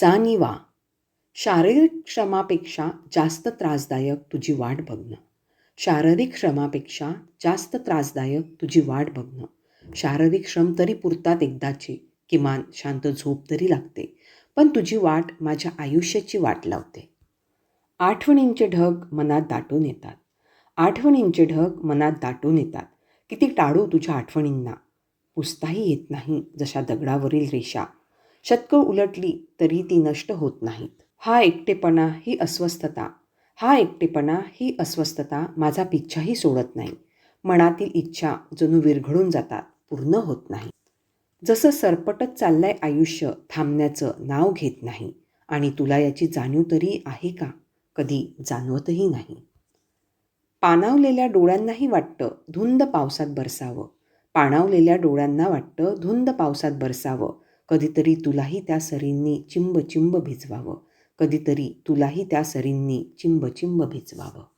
जाणीवा शारीरिक श्रमापेक्षा जास्त त्रासदायक तुझी वाट बघणं. शारीरिक श्रमापेक्षा जास्त त्रासदायक तुझी वाट बघणं. शारीरिक श्रम तरी पुरतात एकदाचे किमान शांत झोप तरी लागते पण तुझी वाट माझ्या आयुष्याची वाट लावते. आठवणींचे ढग मनात दाटून येतात. आठवणींचे ढग मनात दाटून येतात. किती टाळू तुझ्या आठवणींना. पुसताही येत नाही जशा दगडावरील रेषा. शतकं उलटली तरी ती नष्ट होत नाहीत. हा एकटेपणा ही अस्वस्थता. हा एकटेपणा ही अस्वस्थता माझा पिच्छाही सोडत नाही. मनातील इच्छा जणू विरघळून जातात पूर्ण होत नाही जसं सरपटत चाललंय आयुष्य थांबण्याचं नाव घेत नाही. आणि तुला याची जाणीव तरी आहे का? कधी जाणवतही नाही. पाणावलेल्या डोळ्यांनाही वाटतं धुंद पावसात बरसावं. पाणावलेल्या डोळ्यांना वाटतं धुंद पावसात बरसावं. कधीतरी तुलाही त्या सरींनी चिंब चिंब भिजवावं. कधीतरी तुलाही त्या सरींनी चिंब चिंब भिजवावं.